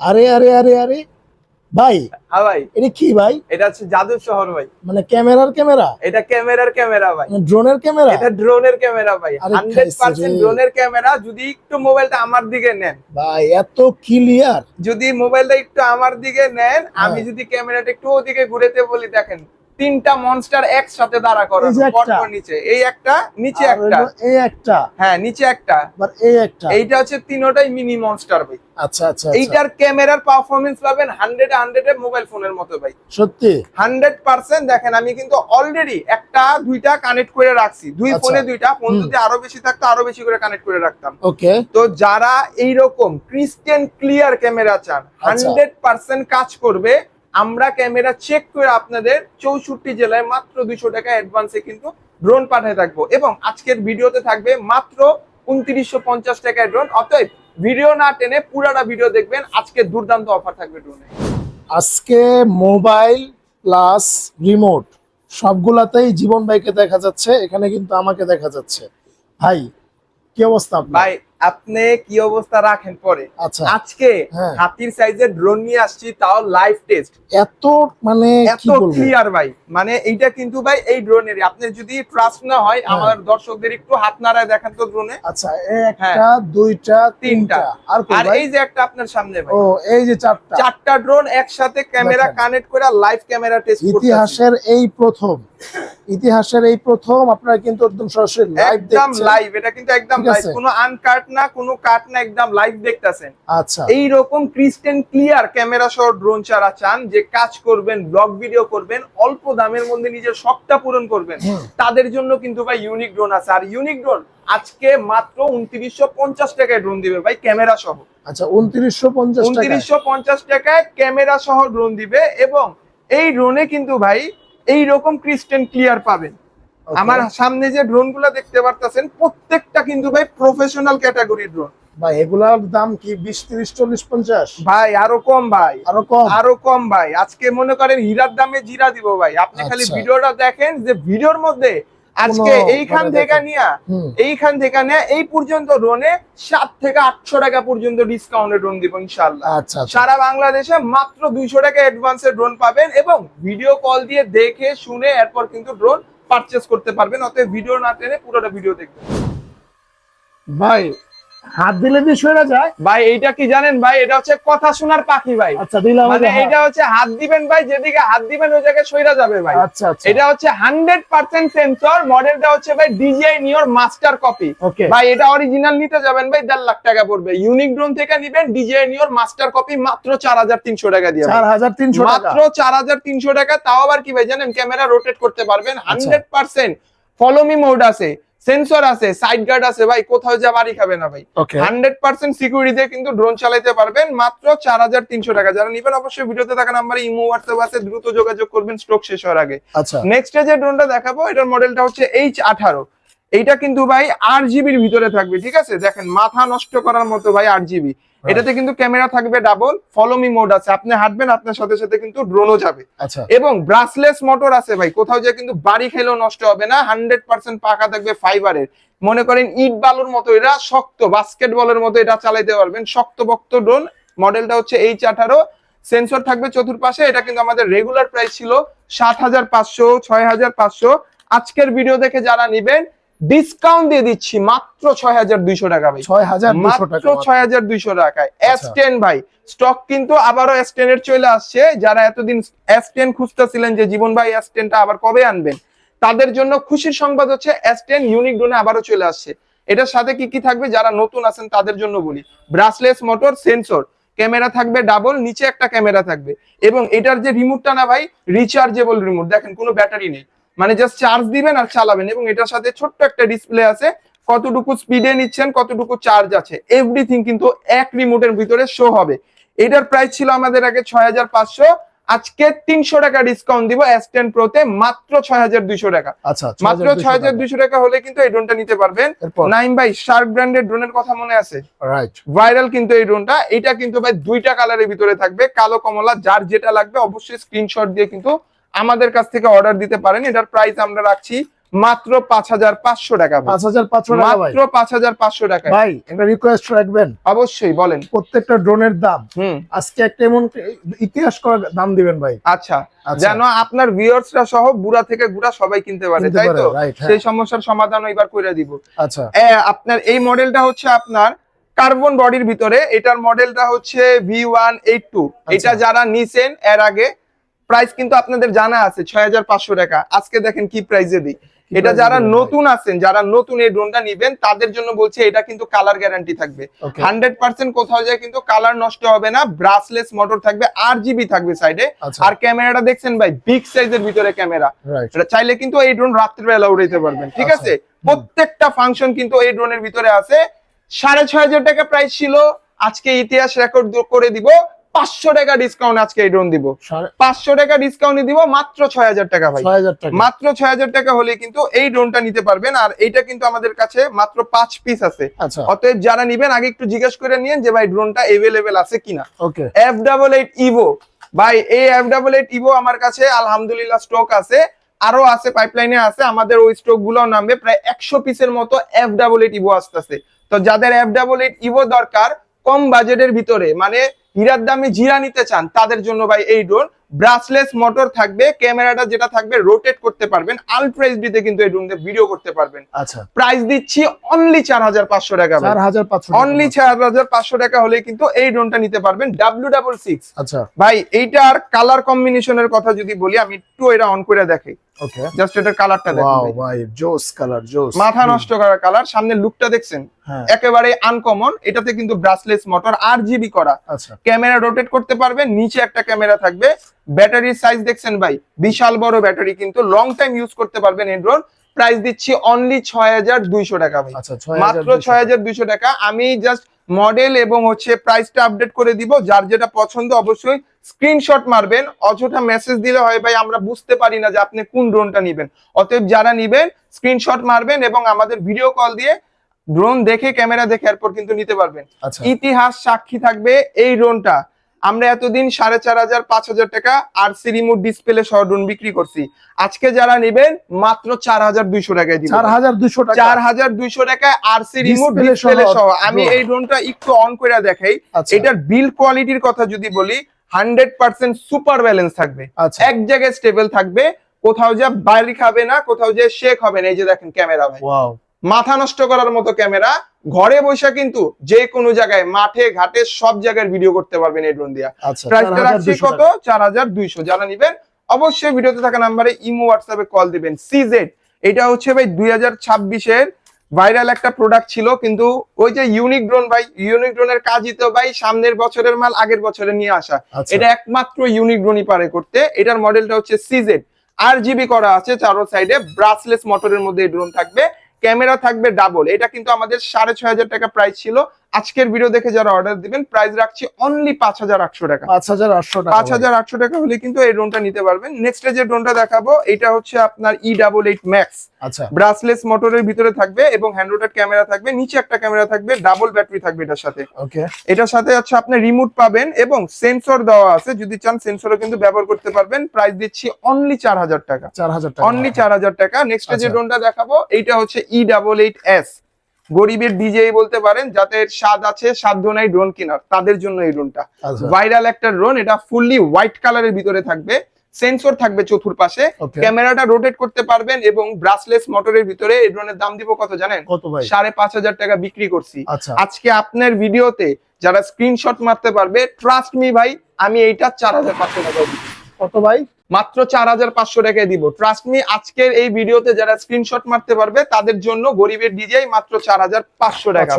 আরে আরে আরে আরে। ভাই হ্যাঁ ভাই। এটা কি ভাই? এটা হচ্ছে জাদু শহর ভাই। মানে ক্যামেরার ক্যামেরা? এটা ক্যামেরার ক্যামেরা ভাই। মানে ড্রোনের ক্যামেরা? এটা ড্রোনের ক্যামেরা ভাই। আরে হান্ড্রেড খাইছে পার্সেন্ট রে। ড্রোনের ক্যামেরা যদি একটু মোবাইলটা আমার দিকে নেন। ভাই এত ক্লিয়ার যদি মোবাইলটা একটু আমার দিকে নেন আমি হ্যাঁ। যদি ক্যামেরাটা একটু ওদিকে ঘুরেতে বলি দেখেন। তিনটা মনস্টার একসাথে দাঁড়া করা এই একটা। পরপর নিচে। এই একটা নিচে একটা। এই একটা। হ্যাঁ নিচে একটা। এই একটা। এইটা হচ্ছে তিনোটাই মিনি মনস্টার ভাই। আচ্ছা আচ্ছা আচ্ছা। এইটার ক্যামেরার পাবেন হান্ড্রেড মোবাইল ফোনের মতো ভাই। সত্যি? দেখেন আমি কিন্তু অলরেডি একটা দুইটা কানেক্ট করে রাখছি। দুই। ফোনে দুইটা ফোন যদি আরও বেশি থাকতো আরও বেশি করে কানেক্ট করে রাখতাম। ওকে। তো যারা এইরকম ক্রিস্টেন ক্লিয়ার ক্যামেরা চান আচ্ছা। হান্ড্রেড পার্সেন্ট কাজ করবে। আমরা ক্যামেরা চেক করে আপনাদের চৌষট্টি জেলায় মাত্র দুইশো টাকা অ্যাডভান্সে কিন্তু ড্রোন পাঠিয়ে থাকব। এবং আজকের ভিডিওতে থাকবে মাত্র উনত্রিশশো পঞ্চাশ টাকায় ড্রোন অতএব ভিডিও না টেনে পুরাটা ভিডিও দেখবেন। আজকে দুর্দান্ত অফার থাকবে ড্রোনে আজকে মোবাইল প্লাস রিমোট সবগুলাতেই জীবন ভাইকে দেখা যাচ্ছে এখানে কিন্তু আমাকে দেখা যাচ্ছে। ভাই কি অবস্থা ভাই আপনি কি অবস্থা রাখেন পরে? আচ্ছা। আজকে হ্যাঁ। হাতির সাইজের ড্রোন নিয়ে আসছি তাও লাইভ টেস্ট এত মানে এত ক্লিয়ার ভাই। মানে এইটা কিন্তু ভাই এই ড্রোনের আপনি যদি ট্রাস্ট না হয় হ্যাঁ। আমার দর্শকদের একটু হাত নাড়ায় দেখান তো ড্রোনে আচ্ছা একটা দুইটা তিনটা। আর আর এই যে একটা আপনার সামনে ভাই। ও এই যে চারটা। চারটা ড্রোন একসাথে ক্যামেরা কানেক্ট করে লাইভ ক্যামেরা টেস্ট করতে ইতিহাসের এই প্রথম। ইতিহাসের এই প্রথম আপনারা কিন্তু একদম সরাসরি লাইভ একদম লাইভ এটা কিন্তু একদম লাইভ। কোনো আনকাট না কোনো কাট না একদম লাইভ দেখতাছেন। আচ্ছা। এই রকম ক্রিস্টেন ক্লিয়ার ক্যামেরা সহ ড্রোন ছাড়া চান যে কাজ করবেন ব্লগ ভিডিও করবেন অল্প দামের মধ্যে নিজের শখটা পূরণ করবেন তাদের জন্য কিন্তু ভাই ইউনিক ড্রোন আছে। আর ইউনিক ড্রোন আজকে মাত্র উনত্রিশশো পঞ্চাশ টাকায় ড্রোন দিবে ভাই ক্যামেরা সহ। আচ্ছা উনত্রিশশো পঞ্চাশ উনত্রিশশো পঞ্চাশ টাকায় ক্যামেরা সহ ড্রোন দিবে এবং এই ড্রোনে কিন্তু ভাই এই রকম ক্রিস্টেন ক্লিয়ার পাবেন। আমার সামনে যে ড্রোনগুলা দেখতে পারতেছেন প্রত্যেকটা কিন্তু ভাই প্রফেশনাল ক্যাটাগরি ড্রোন ভাই এগুলার দাম কি বিশ তিরিশ চল্লিশ পঞ্চাশ? ভাই আরও কম ভাই। আরও কম? আরও কম ভাই। আজকে মনে করেন হীরার দামে জিরা দিব ভাই। আপনি খালি আচ্ছা। ভিডিওটা দেখেন যে ভিডিওর মধ্যে আজকে এইখান মানে থেকে দেখেন। নিয়া এইখান থেকে নিয়ে এই পর্যন্ত ড্রোনে সাত থেকে আটশো টাকা পর্যন্ত ডিসকাউন্টে ড্রোন দিব ইনশাল্লাহ আচ্ছা আচ্ছা। সারা বাংলাদেশে মাত্র দুইশো টাকা অ্যাডভান্সে ড্রোন পাবেন এবং ভিডিও কল দিয়ে দেখে শুনে এরপর কিন্তু ড্রোন পারচেস করতে পারবেন অতএব ভিডিও না টেনে পুরোটা ভিডিও দেখবেন। ভাই হাত দিলে দিয়ে সরে যায়? ভাই এইটা কি জানেন ভাই? এটা হচ্ছে কথা শোনার পাখি ভাই। আচ্ছা দিলাম মানে এটা হচ্ছে হাত দিবেন ভাই যেদিকে হাত দিবেন ওই জায়গায় সইরা যাবে ভাই। আচ্ছা আচ্ছা। এটা হচ্ছে হান্ড্রেড পার্সেন্ট সেন্সর মডেলটা হচ্ছে ভাই ডিজিআই নিওর মাস্টার কপি ভাই এটা অরিজিনাল নিতে যাবেন ভাই দেড় লাখ টাকা পড়বে। ইউনিক ড্রোন থেকে নিবেন ডিজিআই নিওর মাস্টার কপি মাত্র চার হাজার তিনশো টাকা দিয়ে চার হাজার তিনশো টাকা। মাত্র চার হাজার তিনশো টাকা তাও আবার কি ভাই জানেন ক্যামেরা রোটেট করতে পারবেন। আচ্ছা। Hundred percent follow me mode আছে। সেন্সর আছে সাইড গার্ড আছে ভাই কোথাও যা বাড়ি খাবে না ভাই। হান্ড্রেড পার্সেন্ট সিকিউরিটি দিয়ে কিন্তু ড্রোন চালাইতে পারবেন মাত্র চার হাজার তিনশো টাকা। যারা নিবেন অবশ্যই ভিডিওতে থাকা নাম্বারে ইমো হোয়াটসঅ্যাপ আছে দ্রুত যোগাযোগ করবেন স্টক শেষ হওয়ার আগে। আচ্ছা। নেক্সট যে ড্রোনটা দেখাবো এটার মডেলটা হচ্ছে এইচ আঠারো। এইটা কিন্তু ভাই আট জিবির ভিতরে থাকবে ঠিক আছে? দেখেন মাথা নষ্ট করার মতো ভাই আট জিবি এটাতে কিন্তু ক্যামেরা থাকবে ডাবল ফলোমি মোড আছে। আপনি হাঁটবেন আপনার সাথে সাথে কিন্তু ড্রোনও যাবে। আচ্ছা। এবং ব্রাসলেস মোটর আছে ভাই কোথাও যে কিন্তু বাড়ি খেলেও নষ্ট হবে না হান্ড্রেড পার্সেন্ট পাকা থাকবে ফাইবারের মনে করেন ইট বালুর মতো এটা শক্ত বাস্কেট বলের মতো এটা চালাইতে পারবেন। শক্ত বক্ত ড্রোন মডেলটা হচ্ছে এইচ আঠারো। সেন্সর থাকবে চতুর্পাশে এটা কিন্তু আমাদের রেগুলার প্রাইস ছিল সাত হাজার পাঁচশো ছয় হাজার পাঁচশো। আজকের ভিডিও দেখে যারা নিবেন ডিসকাউন্ট দিয়ে দিচ্ছি মাত্র ছয় হাজার দুইশো টাকা ভাই। ছয় হাজার মাত্র আচ্ছা। ছয় হাজার দুইশো টাকায়। এস টেন ভাই স্টক কিন্তু আবারও এস টেন এর চলে আসছে। যারা এতদিন এস টেন খুঁজতেছিলেন যে জীবন ভাই এস টেনটা আবার কবে আনবেন? তাদের জন্য খুশির সংবাদ হচ্ছে এস টেন ইউনিক ডোনে আবারও চলে আসছে। এটার সাথে কি কি থাকবে যারা নতুন আছেন তাদের জন্য বলি। ব্রাসলেস মোটর সেন্সর ক্যামেরা থাকবে ডাবল নিচে একটা ক্যামেরা থাকবে। এবং এটার যে রিমোটটা না ভাই রিচার্জেবল রিমোট দেখেন কোনো ব্যাটারি নেই। মানে জাস্ট চার্জ দিবেন আর চালাবেন এবং এটার সাথে ছোট্ট একটা ডিসপ্লে আছে। কতটুকু স্পিডে নিচ্ছেন কতটুকু চার্জ আছে এভরিথিং কিন্তু এক রিমোটের ভিতরে শো হবে। এটার প্রাইস ছিল আমাদের আগে ছয় হাজার পাঁচশো আজকে তিনশো টাকা ডিসকাউন্ট দিব এস টেন প্রোতে মাত্র ছয় হাজার দুইশো টাকা। আচ্ছা মাত্র ছয় হাজার দুইশো টাকা। হলে কিন্তু এই ড্রোনটা নিতে পারবেন। নাইম ভাই শার্ক ব্র্যান্ডের ড্রোনের কথা মনে আছে? রাইট ভাইরাল কিন্তু এই ড্রোনটা এটা কিন্তু ভাই দুইটা কালারের ভিতরে থাকবে কালো কমলা যার যেটা লাগবে অবশ্যই স্ক্রিনশট দিয়ে কিন্তু আমাদের কাছ থেকে অর্ডার দিতে পারেন। এটার প্রাইস আমরা রাখছি মাত্র পাঁচ হাজার পাঁচশো টাকা পাঁচ হাজার পাঁচশো টাকা মাত্র পাঁচ হাজার পাঁচশো টাকা। ভাই একটা রিকোয়েস্ট রাখবেন। অবশ্যই বলেন। প্রত্যেকটা ড্রোনের দাম। আজকে একটা এমন ইতিহাস করা দাম দিবেন ভাই। আচ্ছা। আচ্ছা। যেন আপনার ভিউয়ার্সরা সহ বুড়া থেকে বুড়া সবাই কিনতে পারে তাই তো? হ্যাঁ। সেই সমস্যার সমাধান এবার করে দিব। আচ্ছা। আপনার এই মডেলটা হচ্ছে আপনার কার্বন বডির ভিতরে। এটার মডেলটা হচ্ছে ভি ওয়ান এইট টু। এটা যারা নিছেন এর আগে প্রাইস কিন্তু আপনাদের জানা আছে ছয় হাজার পাঁচশো টাকা। আজকে দেখেন কি প্রাইসে দিই। এটা যারা নতুন আছেন যারা নতুন এই ড্রোনটা নিবেন তাদের জন্য বলছি এটা কিন্তু কালার গ্যারান্টি থাকবে। হান্ড্রেড পার্সেন্ট কোথাও যায় কিন্তু কালার নষ্ট হবে না ব্রাসলেস মোটর থাকবে আর জিবি থাকবে সাইডে আচ্ছা। আর ক্যামেরাটা দেখছেন ভাই বিগ সাইজের ভিতরে ক্যামেরা চাইলে কিন্তু এই ড্রোন রাত্রিবেলা উড়াইতে পারবেন ঠিক আচ্ছা। আছে? প্রত্যেকটা ফাংশন কিন্তু এই ড্রোনের ভিতরে আছে। সাড়ে ছয় হাজার টাকা প্রাইস ছিল আজকে ইতিহাস রেকর্ড করে দিব। পাঁচশো টাকা ডিসকাউন্ট আজকে এই ড্রোন দিব। পাঁচশো টাকা ডিসকাউন্ট দিব মাত্র ছয় হাজার টাকা ভাই। মাত্র ছয় হাজার টাকা হলে কিন্তু এই ড্রোনটা নিতে পারবেন আর এইটা কিন্তু আমাদের কাছে মাত্র পাঁচ পিস আছে। আচ্ছা। অতএব যারা নিবেন আগে একটু জিজ্ঞেস করে নিন যে ভাই ড্রোনটা এভেলেবেল আছে কিনা। এফ ডাবল এইট ইভো ভাই এই এফ ডাবল এইট ইভো আমার কাছে আলহামদুলিল্লাহ স্টক আছে আরও আছে পাইপলাইনে আছে আমাদের ওই স্টকগুলো নামবে প্রায় একশো পিসের মতো এফ ডাবল এইট ইভো আসতেছে। তো যাদের এফ ডাবল এইট ইভো দরকার কম বাজেটের ভিতরে মানে হীরার দামে জিরা নিতে চান তাদের জন্য ভাই এই ড্রোন ব্রাসলেস মোটর থাকবে ক্যামেরাটা যেটা থাকবে রোটেট করতে পারবেন আলট্রা এইচডিতে কিন্তু এই ড্রোন ভিডিও করতে পারবেন। আচ্ছা। প্রাইস দিচ্ছি অনলি চার হাজার পাঁচশো টাকা চার হাজার পাঁচশো অনলি চার হাজার পাঁচশো টাকা হলে কিন্তু এই ড্রোনটা নিতে পারবেন ডাব্লিউ ডাবল সিক্স আচ্ছা। ভাই এইটার কালার কম্বিনেশনের কথা যদি বলি আমি একটু এটা অন করে দেখি ওকে জাস্ট এটার কালারটা দেখুন ওয়াও ভাই। জোস কালার জোস। মাথা নষ্ট করা কালার সামনে লুকটা দেখছেন? হ্যাঁ। একেবারে আনকমন এটাতে কিন্তু ব্রাসলেস মোটর আর জিবি করা। আচ্ছা। ক্যামেরা রোটেট করতে পারবেন নিচে একটা ক্যামেরা থাকবে ব্যাটারির সাইজ দেখছেন ভাই বিশাল বড় ব্যাটারি কিন্তু লং টাইম ইউজ করতে পারবেন এই ড্রোন প্রাইস দিচ্ছি অনলি ছয় হাজার দুইশো টাকা ভাই। আচ্ছা মাত্র ছয় হাজার দুইশো টাকা। আমি জাস্ট মডেল এবং হচ্ছে প্রাইসটা আপডেট করে দিব। যার যেটা পছন্দ অবশ্যই স্ক্রিনশট মারবেন। অযথা মেসেজ দিলে হয় ভাই আমরা বুঝতে পারি না যে আপনি কোন ড্রোনটা নিবেন। অতএব যারা নিবেন স্ক্রিনশট মারবেন এবং আমাদের ভিডিও কল দিয়ে ড্রোন দেখে ক্যামেরা দেখে এরপর কিন্তু নিতে পারবেন। আচ্ছা। ইতিহাস সাক্ষী থাকবে এই ড্রোনটা আমরা এতদিন সাড়ে চার হাজার পাঁচ হাজার টাকা আর সি রিমোট ডিসপ্লে সহ ড্রোন বিক্রি করছি। আজকে যারা নেবেন মাত্র চার হাজার দুইশো টাকায় চার হাজার টাকা। চার হাজার দুইশো টাকায় আর সি রিমোট ডিসপ্লে সহ আমি এই ড্রোনটা একটু অন করে দেখাই। আচ্ছা। এটার বিল কোয়ালিটির কথা যদি বলি হান্ড্রেড পার্সেন্ট সুপার ব্যালেন্স থাকবে। আচ্ছা। এক জায়গায় স্টেবল থাকবে কোথাও যা বাইরে খাবে না কোথাও যে শেক হবে না এই যে দেখেন ক্যামেরা ভাই। ওয়াও মাথা নষ্ট করার মতো ক্যামেরা ঘরে বসে কিন্তু যে কোনো জায়গায় মাঠে ঘাটে সব জায়গার ভিডিও করতে পারবেন এই ড্রোন দিয়া। আচ্ছা প্রাইসটা রাখছি কত? চার হাজার দুইশো। যারা নিবেন অবশ্যই ভিডিওতে থাকা নাম্বারে ইমো হোয়াটসঅ্যাপে কল দিবেন। সিজেড এটা হচ্ছে ভাই দুই হাজার ছাব্বিশের ভাইরাল একটা প্রোডাক্ট ছিল কিন্তু ওই যে ইউনিক ড্রোন ভাই ইউনিক ড্রোনের কাজই তো ভাই সামনের বছরের মাল আগের বছরে নিয়ে আসা। আচ্ছা। এটা একমাত্র ইউনিক ড্রোনই পারে করতে। এটার মডেলটা হচ্ছে সিজেড আর জিবি করা আছে চারো সাইডে ব্রাসলেস মোটরের মধ্যে এই ড্রোন থাকবে। ক্যামেরা থাকবে ডাবল এটা কিন্তু আমাদের সাড়ে ছয় হাজার টাকা প্রাইস ছিল। আজকের ভিডিও দেখে যারা অর্ডার দিবেন প্রাইস রাখছি অনলি পাঁচ হাজার আটশো টাকা। পাঁচ হাজার আটশো টাকা। পাঁচ হাজার আটশো টাকা হলে কিন্তু এই ড্রোনটা নিতে পারবেন। নেক্সট যে ড্রোনটা দেখাবো এটা হচ্ছে আপনার ই ডাবল এইট ম্যাক্স আচ্ছা। ব্রাসলেস মোটরের ভিতরে থাকবে এবং হ্যান্ড রোটেড ক্যামেরা থাকবে নিচে একটা ক্যামেরা থাকবে ডাবল ব্যাটারি থাকবে এটার সাথে। ওকে এটার সাথে হচ্ছে আপনি রিমোট পাবেন এবং সেন্সর দেওয়া আছে যদি চান সেন্সরও কিন্তু ব্যবহার করতে পারবেন। প্রাইস দিচ্ছি অনলি চার হাজার টাকা। চার হাজার টাকা। অনলি চার হাজার টাকা। নেক্সট যে আচ্ছা। ড্রোনটা দেখাবো এইটা হচ্ছে ই ডাবল এইট এস গরিবের ডিজে বলতে পারেন যাদের স্বাদ আছে সাধ্য নাই ড্রোন কেনার তাদের জন্য এই ড্রোনটা আচ্ছা। ভাইরাল একটা ড্রোন এটা ফুললি হোয়াইট কালারের ভিতরে থাকবে সেন্সর থাকবে চতুর্পাশে ক্যামেরাটা রোটেট করতে পারবেন এবং ব্রাসলেস মোটরের ভিতরে এই ড্রোনের দাম দিব কত জানেন? সাড়ে পাঁচ হাজার টাকা বিক্রি করছি। আচ্ছা। আজকে আপনার ভিডিওতে যারা স্ক্রিনশট মারতে পারবে ট্রাস্ট মি ভাই আমি এইটা চার হাজার পাঁচশো টাকা কত ভাই? মাত্র চার হাজার পাঁচশো টাকায় দিব। ট্রাস্ট মি আজকের এই ভিডিওতে যারা স্ক্রিনশট মারতে পারবে তাদের জন্য গরিবের ডিজাই মাত্র চার হাজার পাঁচশো টাকা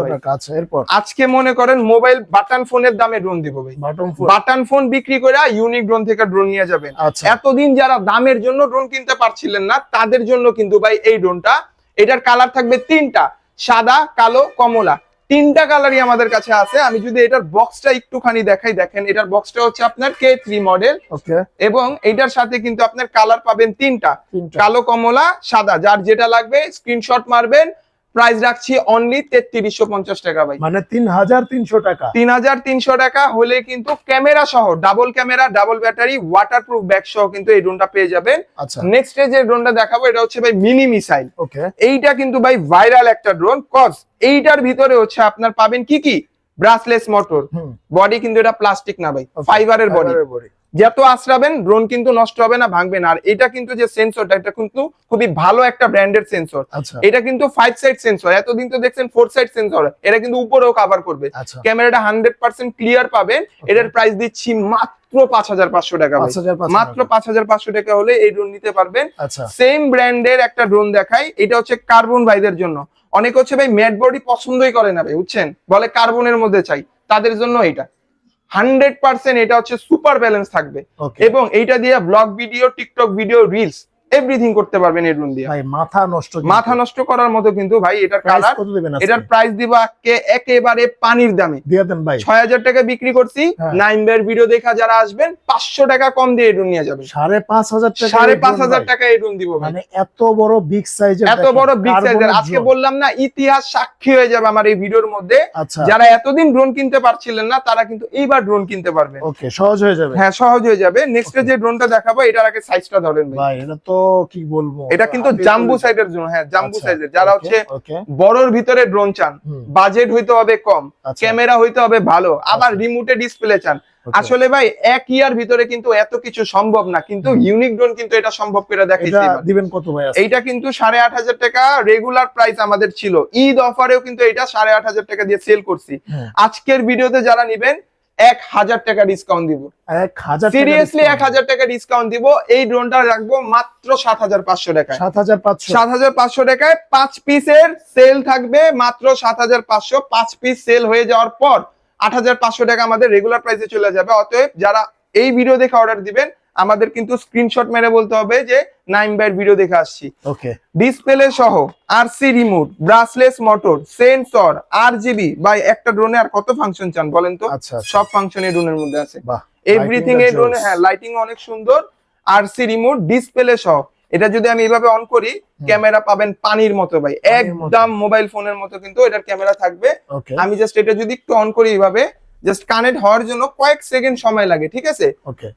আজকে মনে করেন মোবাইল বাটন ফোনের দামে ড্রোন দিব ভাই। বাটন ফোন বাটন ফোন বিক্রি করে ইউনিক ড্রোন থেকে ড্রোন নিয়ে যাবেন। আচ্ছা। এতদিন যারা দামের জন্য ড্রোন কিনতে পারছিলেন না তাদের জন্য কিন্তু ভাই এই ড্রোনটা এটার কালার থাকবে তিনটা সাদা কালো কমলা। তিনটা কালারই আমাদের কাছে আছে। আমি যদি এটার বক্সটা একটুখানি দেখাই দেখেন এটার বক্সটা হচ্ছে আপনার কে থ্রি মডেল ওকে এবং এটার সাথে কিন্তু আপনার কালার পাবেন তিনটা। তিনটা। কালো কমলা সাদা যার যেটা লাগবে স্ক্রিনশট মারবেন প্রাইস রাখছি অনলি তেত্রিশশো পঞ্চাশ টাকা ভাই। মানে তিন হাজার তিনশো টাকা। তিন হাজার তিনশো টাকা হলে কিন্তু ক্যামেরা সহ double camera double battery waterproof bag সহ কিন্তু এই ড্রোনটা পেয়ে যাবেন। আচ্ছা। নেক্সট যে ড্রোনটা দেখাবো এটা হচ্ছে ভাই মিনি মিসাইল ওকে এইটা কিন্তু ভাই ভাইরাল একটা ড্রোন কজ এইটার ভিতরে হচ্ছে আপনার পাবেন কি কি? ব্রাসলেস মোটর বডি কিন্তু এটা প্লাস্টিক না ভাই ফাইবারের বডি। যত আশ্রাবেন ড্রোন কিন্তু নষ্ট হবে না ভাঙবে না। আর এটা কিন্তু যে সেন্সরটা এটা কিন্তু খুবই ভালো একটা ব্র্যান্ডের সেন্সর আচ্ছা। এটা কিন্তু ফাইভ সাইড সেন্সর এতদিন তো দেখছেন ফোর সাইড সেন্সর এটা কিন্তু উপরেও কভার করবে। আচ্ছা। ক্যামেরাটা হান্ড্রেড পার্সেন্ট ক্লিয়ার পাবেন। এটার প্রাইস দিচ্ছি মাত্র পাঁচ হাজার পাঁচশো টাকা মাত্র পাঁচ হাজার পাঁচশো টাকা হলে এই ড্রোন নিতে পারবেন। আচ্ছা। সেম ব্র্যান্ডের একটা ড্রোন দেখাই। এটা হচ্ছে কার্বন ভাইদের জন্য। অনেক হচ্ছে ভাই ম্যাট বডি পছন্দই করে না ভাই বুঝছেন? বলে কার্বনের মধ্যে চাই। তাদের জন্য এটা। হান্ড্রেড পার্সেন্ট এটা হচ্ছে সুপার ব্যালেন্স থাকবে। এবং এইটা দিয়ে vlog video TikTok video reels everything করতে পারবেন এই ড্রোন দিয়ে। ভাই মাথা নষ্ট মাথা নষ্ট করার মতো কিন্তু ভাই এটার কালার এটার প্রাইস দিব একে- একেবারে পানির দামে। দিয়ে দেন ভাই। ছয় হাজার টাকা বিক্রি করছি। হ্যাঁ। নাইন বের ভিডিও দেখা যারা আসবেন পাঁচশো টাকা কম দিয়ে এই ড্রোন নিয়ে যাবেন। সাড়ে পাঁচ হাজার টাকা সাড়ে এই পাঁচ drone হাজার ভাই। টাকা এই ড্রোন দিব মানে এত বড় বিগ সাইজের এত বড় বিগ সাইজের আজকে বললাম না ইতিহাস সাক্ষী হয়ে যাবে আমার এই ভিডিওর মধ্যে। আচ্ছা। যারা এতদিন ড্রোন কিনতে পারছিলেন না তারা কিন্তু এইবার ড্রোন কিনতে পারবেন। ওকে সহজ হয়ে যাবে। হ্যাঁ সহজ হয়ে যাবে। নেক্সট যে ড্রোনটা দেখাবো এটার আগে সাইজটা ধরেন ভাই। ভাই এটা তো কি বলব? এটা কিন্তু জাম্বু সাইজের জন্য হ্যাঁ জাম্বু আচ্ছা, সাইজের যারা হচ্ছে বড়র ভিতরে ড্রোন চান বাজেট হইতে হবে কম আচ্ছা, ক্যামেরা হইতে হবে ভালো আবার আচ্ছা। রিমোটে ডিসপ্লে চান আসলে ভাই এক ইয়ার ভিতরে কিন্তু এত কিছু সম্ভব না কিন্তু ইউনিক ড্রোন কিন্তু এটা সম্ভব করে দেখাইছে এটা দিবেন কত ভাই? এইটা কিন্তু সাড়ে আট হাজার টাকা রেগুলার প্রাইস আমাদের ছিল। ঈদ অফারেও কিন্তু এটা সাড়ে আট হাজার টাকা দিয়ে সেল করছি। আজকের ভিডিওতে যারা নিবেন এক হাজার টাকা ডিসকাউন্ট দিব। এক হাজার সিরিয়াসলি এক হাজার টাকা ডিসকাউন্ট দিব। এই ড্রোনটা রাখব মাত্র সাত হাজার পাঁচশো টাকায়। সাত হাজার পাঁচশো। সাত হাজার পাঁচশো টাকায় পাঁচ পিসের সেল থাকবে মাত্র সাত হাজার পাঁচশো। পাঁচ পিস সেল হয়ে যাওয়ার পর আট হাজার পাঁচশো টাকা আমাদের রেগুলার প্রাইসে চলে যাবে। অতএব যারা এই ভিডিও দেখে অর্ডার দিবেন আমাদের কিন্তু স্ক্রিনশট মেরে বলতে হবে যে নাইন বাইট ভিডিও দেখে আসছি। ওকে ডিসপ্লে সহ RC remote brushless motor sensor আর জিবি বা একটা ড্রোনে আর কত ফাংশন চান বলেন তো? আচ্ছা আচ্ছা। সব ফাংশন এই ড্রোনের মধ্যে আছে। এভরিথিং এই ড্রোনে হ্যাঁ লাইটিং অনেক সুন্দর। আরসি রিমোট ডিসপ্লে সহ। এটা যদি আমি এইভাবে অন করি ক্যামেরা পাবেন পানির মতো ভাই। একদম মোবাইল ফোনের মতো কিন্তু এটার ক্যামেরা থাকবে। আমি জাস্ট এটা যদি একটু অন করি এইভাবে জাস্ট কানেক্ট হওয়ার জন্য কয়েক সেকেন্ড সময় লাগে ঠিক আছে?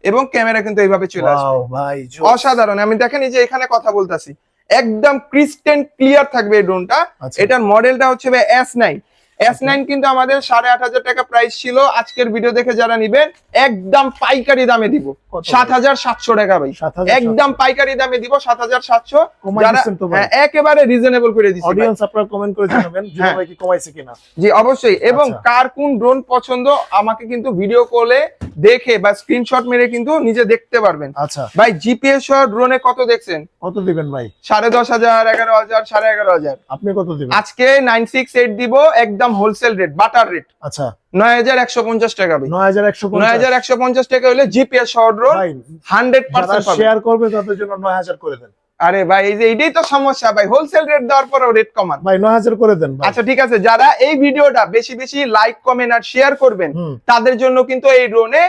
এবং ক্যামেরা কিন্তু এইভাবে চলে আসবে। অসাধারণ। আমি দেখেন এই যে এখানে কথা বলতাছি। একদম ক্রিস্টেন ক্লিয়ার থাকবে এই ড্রোনটা আচ্ছা। এটার মডেলটা হচ্ছে এস নাইন এস নাইন কিন্তু আমাদের সাড়ে আট হাজার টাকা প্রাইস ছিল। আজকের ভিডিও দেখে যারা নিবেন একদম পাইকারি দামে দিব। সাত হাজার সাতশো টাকা ভাই। একদম পাইকারি দামে দিব সাত হাজার সাতশো। যারা একেবারে রিজনেবল করে দিচ্ছি অডিয়েন্স আপনারা কমেন্ট করে জানাবেন হ্যাঁ। কি কমাইছে কিনা। জি অবশ্যই। এবং আচ্ছা। কার কোন ড্রোন পছন্দ আমাকে কিন্তু ভিডিও কলে দেখে বা স্ক্রিনশট মেরে কিন্তু নিজে দেখতে পারবেন। আচ্ছা। ভাই জিপিএস সহ ড্রোনে কত দেখছেন? কত দিবেন ভাই? সাড়ে দশ হাজার এগারো হাজার সাড়ে এগারো হাজার। আপনি কত দিবেন? আজকে নাইন সিক্স এইট দিব একদম হোলসেল রেট বাটার রেট আচ্ছা। নয় হাজার একশো পঞ্চাশ টাকা নয় হাজার একশো নয় হাজার একশো পঞ্চাশ টাকা হলে জিপিএস শর্ট ভাই হান্ড্রেড পার্সেন্ট শেয়ার করবে তাদের জন্য নয় হাজার করে দেন। আরে ভাই এই যে এইটাই তো সমস্যা ভাই। হোলসেল রেট দেওয়ার পরেও রেট কমান। ভাই নয় হাজার করে দেন আচ্ছা ঠিক আছে। যারা এই ভিডিওটা বেশি বেশি লাইক কমেন্ট আর শেয়ার করবেন তাদের জন্য কিন্তু এই ড্রোনে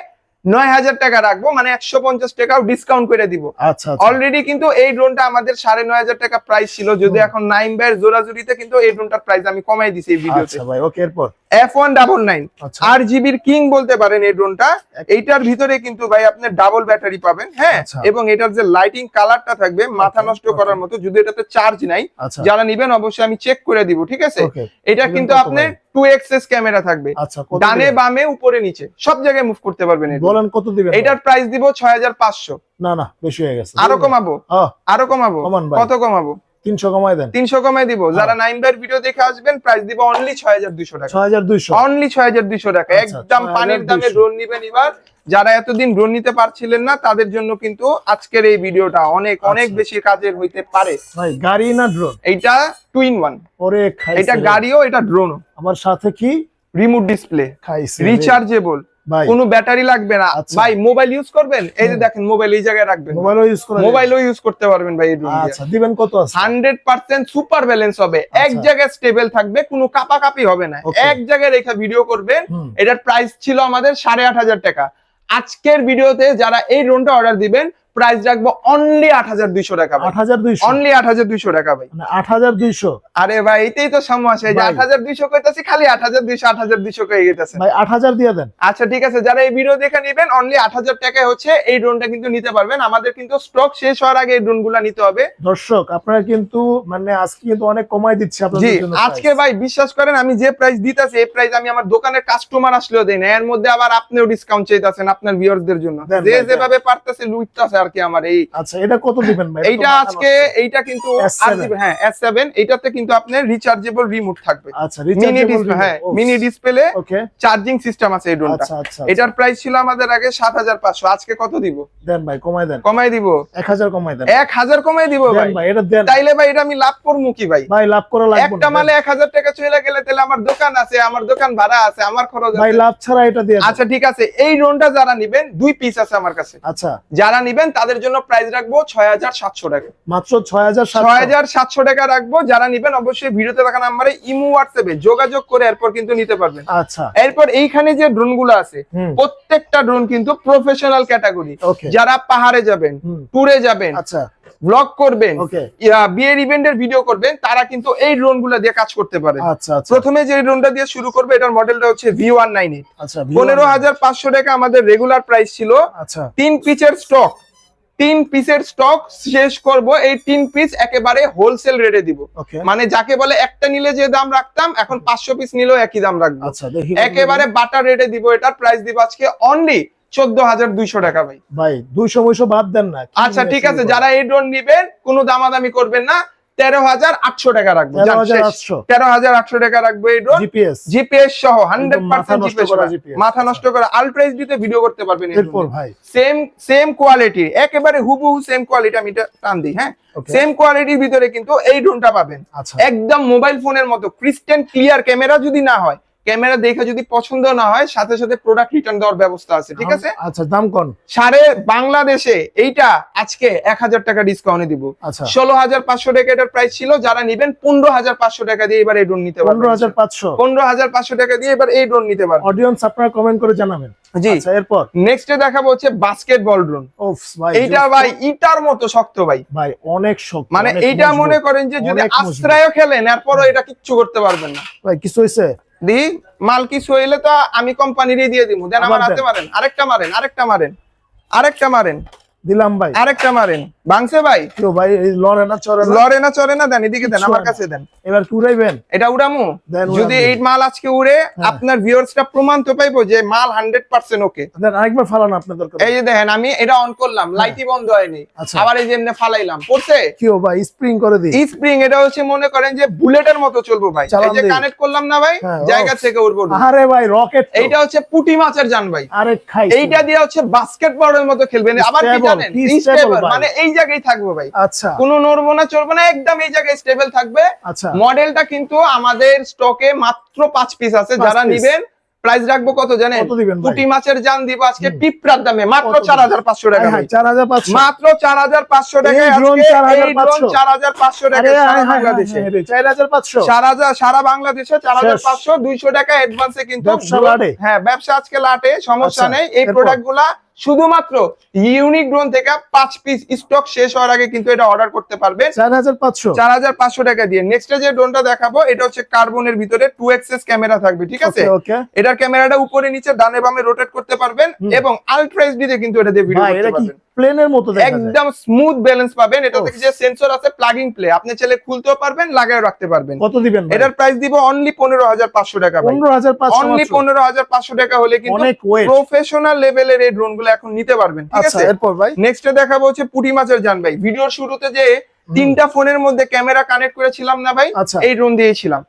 নয় হাজার টাকা রাখব মানে একশো পঞ্চাশ টাকাও ডিসকাউন্ট করে দিব। আচ্ছা আচ্ছা। অলরেডি কিন্তু এই ড্রোনটা আমাদের সাড়ে নয় হাজার টাকা প্রাইস ছিল যদি এখন নাইন ভাইয়ের জোরাজুরিতে কিন্তু এই ড্রোনটার প্রাইস আমি কমাই দিছি এই ভিডিওতে। আচ্ছা ভাই ওকে এরপর? এফ ওয়ান ডাবল নাইন আচ্ছা। আর জিবির কিং বলতে পারেন এই ড্রোনটা এইটার ভিতরে কিন্তু ভাই আপনি ডাবল ব্যাটারি পাবেন হ্যাঁ? আচ্ছা। এবং এটার যে লাইটিং কালারটা থাকবে মাথা নষ্ট করার মতো যদি এটাতে চার্জ নাই আচ্ছা। যারা নিবেন অবশ্যই আমি চেক করে দিব ঠিক আছে? এটা কিন্তু ভাই? টু এক্সেস ক্যামেরা থাকবে। আচ্ছা ডানে বামে উপরে নিচে সব জায়গায় মুভ করতে পারবেন বলেন কত দিবেন এটার প্রাইস দিব ছয় হাজার পাঁচশো। না না বেশি হয়ে গেছে। আরও কমাবো? আরও কমাবো? কত কমাবো? তিনশো কমাই দেন। তিনশো কমাই দিব। যারা নাইন বার ভিডিও দেখে আসবেন প্রাইস দিব অনলি ছয় হাজার দুইশো টাকা। ছয় হাজার দুইশো। অনলি ছয় হাজার দুইশো টাকা। আচ্ছা, একদম 6,200 পানির দামে ড্রোন নিবেন এবার। যারা এতদিন ড্রোন নিতে পারছিলেন না তাদের জন্য কিন্তু আজকের এই ভিডিওটা অনেক অনেক আচ্ছা। বেশি কাজের হইতে পারে। ভাই গাড়ি না ড্রোন এইটা টু ইন ওয়ান ওরে এটা গাড়িও এটা ড্রোনও আমার সাথে কি? Remote display. রিচার্জেবল কোনো ব্যাটারি লাগবে না। আচ্ছা। ভাই মোবাইল ইউজ করবেন? এই যে দেখেন মোবাইল এই জায়গায় রাখবেন। মোবাইলও ইউজ করবেন মোবাইলও ইউজ করতে পারবেন ভাই আচ্ছা দিবেন কত আছে? হান্ড্রেড পার্সেন্ট সুপার ব্যালেন্স হবে। এক আচ্ছা। জায়গায় স্টেবল থাকবে কোনো কাপাকাপি হবে না। এক জায়গায় রেখে ভিডিও করবেন এটার প্রাইস ছিল আমাদের সাড়ে আট হাজার টাকা। আজকের ভিডিওতে যারা এই ড্রোনটা অর্ডার দিবেন প্রাইস রাখব অনলি আট হাজার দুইশো টাকা আট হাজার দুইশো? অনলি আট হাজার দুইশো টাকা ভাই। মানে আট হাজার দুইশো? আরে ভাই এটাই তো সমস্যা। যে আট হাজার দুইশো কইতাছি খালি আট হাজার দুইশো আট হাজার দুইশো কয়ে গেতেছে ভাই আট হাজার দিয়ে দেন। আচ্ছা ঠিক আছে যারা এই ভিডিও দেখে নেবেন অনলি আট হাজার টাকায় হচ্ছে এই ড্রোনটা কিন্তু নিতে পারবেন। আমাদের কিন্তু স্টক শেষ হওয়ার আগে এই ড্রোনগুলা নিতে হবে। দর্শক আপনারা কিন্তু মানে আজকে কিন্তু অনেক কমাই দিচ্ছে আপনাদের জন্য আজকে ভাই বিশ্বাস করেন আমি যে প্রাইস দিতাছি এই প্রাইস আমি আমার দোকানের কাস্টমার আসলেও দেই না। এর মধ্যে আবার আপনিও ডিসকাউন্ট চাইতেছেন আপনার ভিউয়ারদের জন্য। যে যেভাবে পারতেছে লুটতাছে আর কি আমার এই আচ্ছা এটা কত দিবেন ভাই? এইটা আজকে এইটা কিন্তু হ্যাঁ এস সেভেন এইটাতে কিন্তু আপনার রিচার্জেবল রিমোট থাকবে। আচ্ছা মিনি ডিসপ্লে হ্যাঁ মিনি ডিসপ্লে চার্জিং সিস্টেম আছে এই ড্রোনটা আচ্ছা আচ্ছা এটার প্রাইস ছিল আমাদের আগে সাত হাজার পাঁচশো। আজকে কত দিব? দেন ভাই কমাই দেন। কমাই দিব। এক হাজার কমাই দেন। এক হাজার কমাই দিব ভাই। ভাই এটা দেন। তাইলে ভাই এটা আমি লাভ করব কি ভাই? ভাই লাভ করা লাগবে একটা মালে দেন। এক হাজার টাকা চলে গেলে তাহলে আমার দোকান আছে আমার দোকান ভাড়া আছে আমার খরচ ভাই লাভ ছাড়া এটা দিয়ে আচ্ছা ঠিক আছে। এই ড্রোনটা যারা নিবেন দুই পিস আছে আমার কাছে। আচ্ছা। যারা নিবেন তাদের জন্য প্রাইস রাখব ছয় হাজার সাতশো টাকা। মাত্র ছয় হাজার ছয় হাজার সাতশো টাকা রাখব। যারা নিবেন অবশ্যই ভিডিওতে দেখা নাম্বারে ইমো হোয়াটসঅ্যাপে যোগাযোগ করে এরপর কিন্তু নিতে পারবেন। আচ্ছা। এরপর এইখানে যে ড্রোনগুলো আছে প্রত্যেকটা ড্রোন কিন্তু প্রফেশনাল ক্যাটাগরি যারা পাহাড়ে যাবেন ট্যুরে যাবেন আচ্ছা। ব্লগ করবেন বিয়ের ইভেন্টের ভিডিও করবেন তারা কিন্তু এই ড্রোনগুলো দিয়ে কাজ করতে পারে। আচ্ছা আচ্ছা। প্রথমে যে ড্রোনটা দিয়ে শুরু করবে এটার মডেলটা হচ্ছে ভি ওয়ান নাইন এইট পনেরো হাজার পাঁচশো টাকা আমাদের রেগুলার প্রাইস ছিল। আচ্ছা। তিন পিচের স্টক তিন পিসের স্টক শেষ করব এই তিন পিস একেবারে হোলসেল রেটে দিব। মানে যাকে বলে একটা নিলে যে দাম রাখতাম এখন পাঁচশো পিস নিলেও একই দাম রাখব। আচ্ছা একেবারে বাটার রেটে দিব এটার প্রাইস দিব আজকে অনলি চোদ্দ হাজার দুইশো টাকা ভাই। ভাই দুইশো বাদ দেন না। আচ্ছা ঠিক আছে যারা এই ড্রোন নিবেন কোনো দামাদামি করবেন না। তেরো হাজার আটশো টাকা রাখব। তেরো হাজার আটশো। টাকা রাখব এই ড্রোন জিপিএস জিপিএস সহ হান্ড্রেড মাথা পার্সেন্ট জিপিএস মাথা। নষ্ট করে আলট্রা এইচডিতে ভিডিও করতে পারবেন সেম সেম কোয়ালিটি একেবারে হুবহু সেম কোয়ালিটি আমি এটা টান দিই হ্যাঁ? সেম কোয়ালিটির ভিতরে কিন্তু এই ড্রোনটা পাবেন। আচ্ছা। একদম মোবাইল ফোনের মতো ক্রিস্টেন ক্লিয়ার ক্যামেরা যদি না হয় ক্যামেরা দেখে যদি পছন্দ না হয় সাথে সাথে প্রোডাক্ট রিটার্ন দেওয়ার ব্যবস্থা আছে ঠিক আছে? আচ্ছা দাম কোন? সারে বাংলাদেশে এইটা আজকে এক হাজার টাকা ডিসকাউন্টে দিব। আচ্ছা। ষোলো হাজার পাঁচশো টাকা এটার প্রাইস ছিল যারা নিবেন পনেরো হাজার পাঁচশো টাকা দিয়ে এবার এই ড্রোন নিতে পনেরো পারবেন হাজার পাঁচশো? পনেরো হাজার পাঁচশো টাকা দিয়ে এবার এই ড্রোন নিতে পারবেন। অডিয়েন্স আপনারা কমেন্ট করে জানাবেন। জি। আচ্ছা এরপর? নেক্সট দেখাবো হচ্ছে বাস্কেটবল ড্রোন এইটা ভাই ইটার মতো শক্ত ভাই। ভাই অনেক শক্ত মানে এইটা মনে করেন যে যদি আশ্রয় খেলেন এরপরও এটা কিচ্ছু করতে পারবেন না। ভাই কিছু হয়েছে দি মাল কিছু হইলে তো আমি কোম্পানিরই দিয়ে দিব দেন আমার হাতে মারেন। আরেকটা মারেন আরেকটা মারেন আরেকটা মারেন। দিলাম ভাই। আরেকটা মারেন। ভাঙছে ভাই? কেউ ভাই এই লড়ে না চড়ে না? লড়ে না চড়ে না দেন এদিকে দেন আমার কাছে দেন। এবার উড়াইবেন এটা উড়ামু? যদি এই মাল আজকে উড়ে হ্যাঁ। আপনার ভিউয়ার্সটা প্রমাণ তো পাইবো যে মাল হান্ড্রেড পার্সেন্ট ওকে দেন আরেকবার ফালান আপনার দরকার। এই যে দেখেন আমি এটা অন করলাম লাইটই বন্ধ হয়নি। আচ্ছা। আবার এই যে এমনি ফালাইলাম পড়ছে? কি ও ভাই স্প্রিং করে দিই স্প্রিং এটা হচ্ছে মনে করেন যে বুলেটের মতো চলবো ভাই। এই যে কানেক্ট করলাম না ভাই হ্যাঁ, জায়গা থেকে উঠবো আরে ভাই রকেট এইটা হচ্ছে পুটি মাছের যান ভাই। আরে খাই এইটা দিয়ে হচ্ছে বাস্কেটবলের মতো খেলবেন। আবার কি জানেন? ভাই? মানে এই জায়গায় থাকবে ভাই। আচ্ছা। কোনো নড়বো না চলবে না একদম এই জায়গায় স্টেবল থাকবে। আচ্ছা। মডেলটা কিন্তু আমাদের স্টকে মাত্র পাঁচ পিস আছে যারা নিবেন প্রাইস রাখব কত জানেন? পুটি মাছের জান দিব আজকে। পিঁপড়ার দামে মাত্র চার হাজার পাঁচশো টাকা মাত্র চার হাজার পাঁচশো টাকা এই drone 4,500 চার হাজার পাঁচশো। টাকা সারা বাংলাদেশে। চার হাজার সারা বাংলাদেশে চার হাজার পাঁচশো দুইশো টাকা অ্যাডভান্সে কিন্তু ব্যবসা হ্যাঁ ব্যবসা আজকে লাটে সমস্যা আচ্ছা, নেই। এই প্রোডাক্টগুলা শুধুমাত্র ইউনিক ড্রোন থেকে পাঁচ পিস স্টক শেষ হওয়ার আগে কিন্তু এটা অর্ডার করতে পারবেন। চার হাজার পাঁচশো। চার হাজার পাঁচশো টাকা দিয়ে। নেক্সট যে ড্রোনটা দেখাবো এটা হচ্ছে কার্বনের ভিতরে টু এক্সেস ক্যামেরা থাকবে ঠিক আছে? এটার ক্যামেরাটা উপরে নিচে ডানে বামে রোটেট করতে পারবেন এবং আলট্রা এইচডি তে কিন্তু এটা দিয়ে ভিডিও করতে পারবেন। প্লেনের মতো একদম স্মুথ ব্যালেন্স পাবেন। এটা থেকে যে সেন্সর আছে প্লাগিং প্লে আপনি চাইলে খুলতেও পারবেন লাগায় রাখতে পারবেন। কত দিবেন এটার প্রাইস দিব অনলি পনেরো হাজার পাঁচশো টাকা ভাই। পনেরো হাজার পাঁচশো অনলি মাত্র। পনেরো হাজার পাঁচশো টাকা হলে কিন্তু অনেক প্রফেশনাল লেভেলের এই ড্রোনগুলো এখন নিতে পারবেন ঠিক আচ্ছা আছে? এরপর ভাই? নেক্সট দেখাবো হচ্ছে পুটি মাছের জান ভাই। ভিডিওর শুরুতে যে তিনটা ফোনের মধ্যে ক্যামেরা কানেক্ট করেছিলাম না ভাই আচ্ছা। এই ড্রোন দিয়েছিলাম।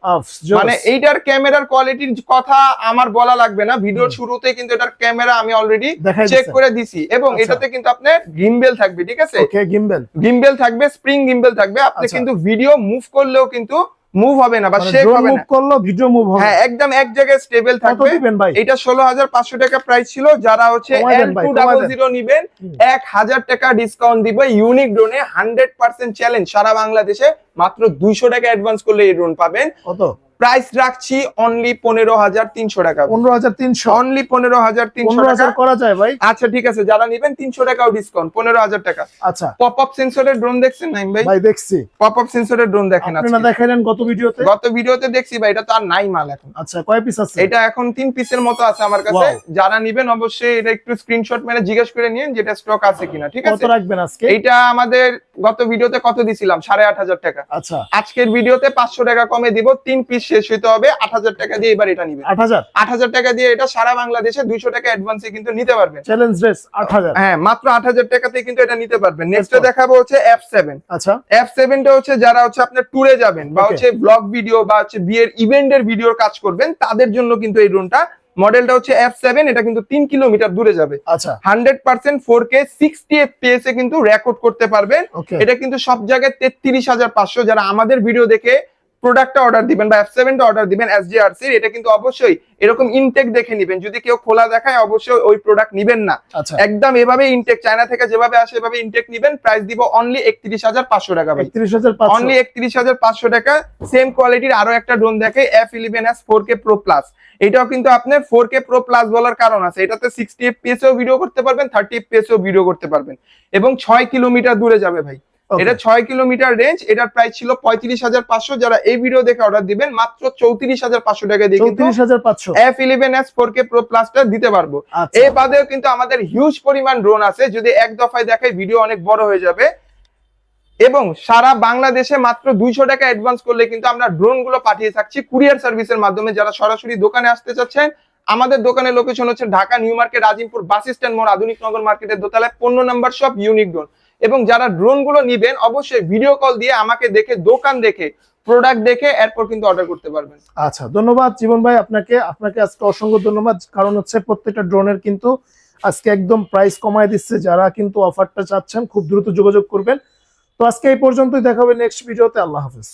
মানে এইটার ক্যামেরার কোয়ালিটির কথা আমার বলা লাগবে না ভিডিওর শুরুতে কিন্তু এটার ক্যামেরা আমি অলরেডি চেক করে দিছি। এবং আচ্ছা। এটাতে কিন্তু আপনার গিম্বেল থাকবে ঠিক আছে? গিম্বেল গিম্বেল থাকবে স্প্রিং গিম্বেল থাকবে। আপনি আচ্ছা। কিন্তু ভিডিও মুভ করলেও কিন্তু মুভ হবে না বা মানে শেক হবে মুভ না। করল ভিডিও মুভ হবে। হ্যাঁ একদম এক জায়গায় স্টেবল থাকবে। এটা ষোলো হাজার পাঁচশো টাকা প্রাইস ছিল। যারা হচ্ছে কমায় দেন এল ভাই, টু কমায় ডাবল দেন। জিরো নিবেন এক হাজার টাকা ডিসকাউন্ট দিব ইউনিক ড্রোনে হান্ড্রেড পার্সেন্ট চ্যালেঞ্জ সারা বাংলাদেশে। মাত্র দুইশো টাকা অ্যাডভান্স করলে এই ড্রোন পাবেন। কত? প্রাইস রাখছি অনলি পনেরো হাজার তিনশো টাকা। পনেরো হাজার তিনশো। অনলি পনেরো হাজার তিনশো টাকা। করা যায় ভাই? আচ্ছা ঠিক আছে যারা নিবেন তিনশো টাকাও ডিসকাউন্ট পনেরো হাজার টাকা। আচ্ছা। পপ আপ সেন্সরের ড্রোন দেখছেন নাইম ভাই? ভাই দেখছি। পপ আপ সেন্সরের ড্রোন দেখেন আপনি না আজকে। দেখাইলেন গত ভিডিওতে? গত ভিডিওতে দেখছি ভাই এটা তো আর নাই মাল এখন। আচ্ছা কয় পিস আছে? এটা এখন তিন পিসের মতো আছে আমার কাছে। যারা নিবেন অবশ্যই এটা একটু স্ক্রিনশট মেরে জিজ্ঞেস করে নিন যেটা স্টক আছে কিনা ঠিক কত আছে? রাখবেন আজকে? এইটা আমাদের গত ভিডিওতে কত দিছিলাম? সাড়ে আট হাজার টাকা। আচ্ছা। আজকের ভিডিওতে পাঁচশো টাকা কমে দিব তিন পিস শেষ হতে হবে। আট হাজার টাকা দিয়ে এবার এটা নিবেন আট হাজার? আট হাজার টাকা দিয়ে এটা সারা বাংলাদেশে দুইশো টাকা অ্যাডভান্সে কিন্তু নিতে পারবেন। চ্যালেঞ্জ রেস আট হাজার। হ্যাঁ মাত্র আট হাজার টাকাতে কিন্তু এটা নিতে পারবেন। নেক্সট দেখাবো হচ্ছে এফ সেভেন আচ্ছা। এফ সেভেনটা হচ্ছে যারা হচ্ছে আপনার ট্যুরে যাবেন বা হচ্ছে ব্লগ ভিডিও বা হচ্ছে বিয়ের ইভেন্টের ভিডিওর কাজ করবেন তাদের জন্য কিন্তু এই ড্রোনটা মডেলটা হচ্ছে এফ সেভেন এটা কিন্তু তিন কিলোমিটার দূরে যাবে। আচ্ছা। Hundred percent four K sixty FPS এ কিন্তু রেকর্ড করতে পারবেন। এটা কিন্তু সব জায়গায় তেত্রিশ হাজার পাঁচশো। যারা আমাদের ভিডিও দেখে প্রোডাক্টটা অর্ডার দিবেন বা এফ সেভেনটা অর্ডার দিবেন এসজিআরসির এটা কিন্তু অবশ্যই এরকম ইনটেক দেখে নিবেন। যদি কেউ খোলা দেখায় অবশ্যই ওই প্রোডাক্ট নিবেন না। আচ্ছা। একদম এভাবে ইনটেক চায়না থেকে যেভাবে আসে এভাবে ইনটেক নিবেন প্রাইস দিব অনলি একত্রিশ হাজার পাঁচশো টাকা ভাই। অনলি একত্রিশ হাজার পাঁচশো টাকা। সেম কোয়ালিটির আরও একটা ড্রোন দেখে F eleven S four K pro plus এটাও কিন্তু আপনার ফোর কে প্রো প্লাস বলার কারণ আছে। এটাতে সিক্সটি এফপিএস ভিডিও করতে পারবেন থার্টি এফপিএস ভিডিও করতে পারবেন। এবং ছয় কিলোমিটার দূরে যাবে ভাই. এটা ছয় কিলোমিটার রেঞ্জ এটার প্রাইস ছিল পঁয়ত্রিশ হাজার পাঁচশো। যারা এই ভিডিও দেখে অর্ডার দিবেন মাত্র চৌত্রিশ হাজার পাঁচশো টাকা দিয়ে চৌত্রিশ হাজার পাঁচশো। F eleven S four K pro প্লাসটা দিতে পারব। আচ্ছা। এ বাদেও কিন্তু আমাদের হিউজ পরিমাণ ড্রোন আছে যদি এক দফায় দেখাই ভিডিও অনেক বড় হয়ে যাবে। এবং সারা বাংলাদেশে মাত্র দুইশো টাকা অ্যাডভান্স করলে কিন্তু আমরা ড্রোনগুলো পাঠিয়ে থাকছি কুরিয়ার সার্ভিসের মাধ্যমে। যারা সরাসরি দোকানে আসতে চাচ্ছেন আমাদের দোকানের লোকেশন হচ্ছে Dhaka New Market Azimpur bus stand মোড় আধুনিক নগর মার্কেটের দোতলায় পনেরো নাম্বার সব ইউনিক ড্রোন এবং যারা ড্রোনগুলো নিবেন, অবশ্যই ভিডিও কল দিয়ে আমাকে দেখে, দোকান দেখে প্রোডাক্ট দেখে, এরপর কিন্তু অর্ডার করতে পারবেন। আচ্ছা ধন্যবাদ জীবন ভাই আপনাকে। আপনাকে আজকে অসংখ্য ধন্যবাদ। কারণ হচ্ছে প্রত্যেকটা ড্রোনের কিন্তু আজকে একদম প্রাইস কমায় দিচ্ছে। যারা কিন্তু অফারটা চাচ্ছেন, খুব দ্রুত যোগাযোগ করবেন। তো আজকে এই পর্যন্তই। দেখাবে নেক্সট ভিডিওতে আল্লাহ হাফেজ।